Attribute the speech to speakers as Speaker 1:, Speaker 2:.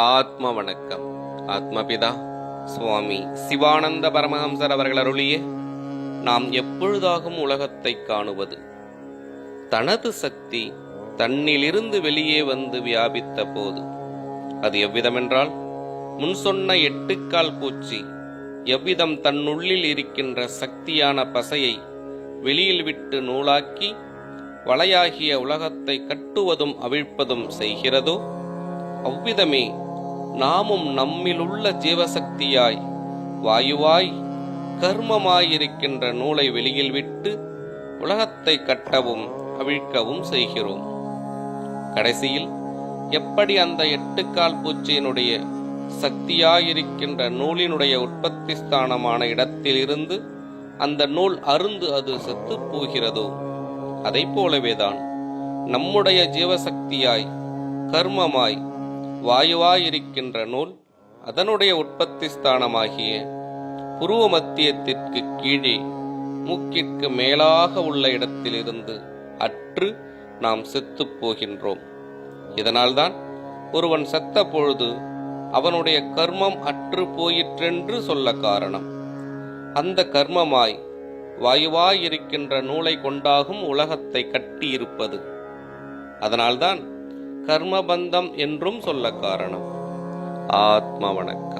Speaker 1: ஆத்ம வணக்கம் ஆத்மபிதா சுவாமி சிவானந்த பரமஹம்சர் அவர்கள் அருளிய நாம் எப்பொழுதாகும் உலகத்தை காணுவது? தனது சக்தி தன்னிலிருந்து வெளியே வந்து வியாபித்த போது. அது எவ்விதமென்றால் முன் சொன்ன எட்டுக்கால் பூச்சி எவ்விதம் தன்னுள்ளில் இருக்கின்ற சக்தியான பசையை வெளியில் விட்டு நூலாக்கி வலையாகிய உலகத்தை கட்டுவதும் அவிழ்ப்பதும் செய்கிறதோ அவ்விதமே நாமும் நம்மிலுள்ள ஜீவசக்தியாய் வாயுவாய் கர்மமாயிருக்கின்ற நூலை வெளியில் விட்டு உலகத்தை கட்டவும் அவிழ்க்கவும் செய்கிறோம். கடைசியில் எப்படி அந்த எட்டுக்கால் பூச்சியினுடைய சக்தியாயிருக்கின்ற நூலினுடைய உற்பத்தி ஸ்தானமான இடத்திலிருந்து அந்த நூல் அருந்து அது செத்து போகிறதோ அதை போலவேதான் நம்முடைய ஜீவசக்தியாய் கர்மமாய் வாயுவாயிருக்கின்ற நூல் அதனுடைய உற்பத்தி ஸ்தானமாகிய புருவ மத்தியத்திற்கு கீழே மூக்கிற்கு மேலாக உள்ள இடத்திலிருந்து அற்று நாம் செத்துப் போகின்றோம். இதனால்தான் ஒருவன் செத்த பொழுது அவனுடைய கர்மம் அற்று போயிற்றென்று சொல்ல காரணம். அந்த கர்மமாய் வாயுவாயிருக்கின்ற நூலை கொண்டாகும் உலகத்தை கட்டியிருப்பது. அதனால்தான் கர்மபந்தம் என்றும் சொல்ல காரணம். ஆத்ம வணக்கம்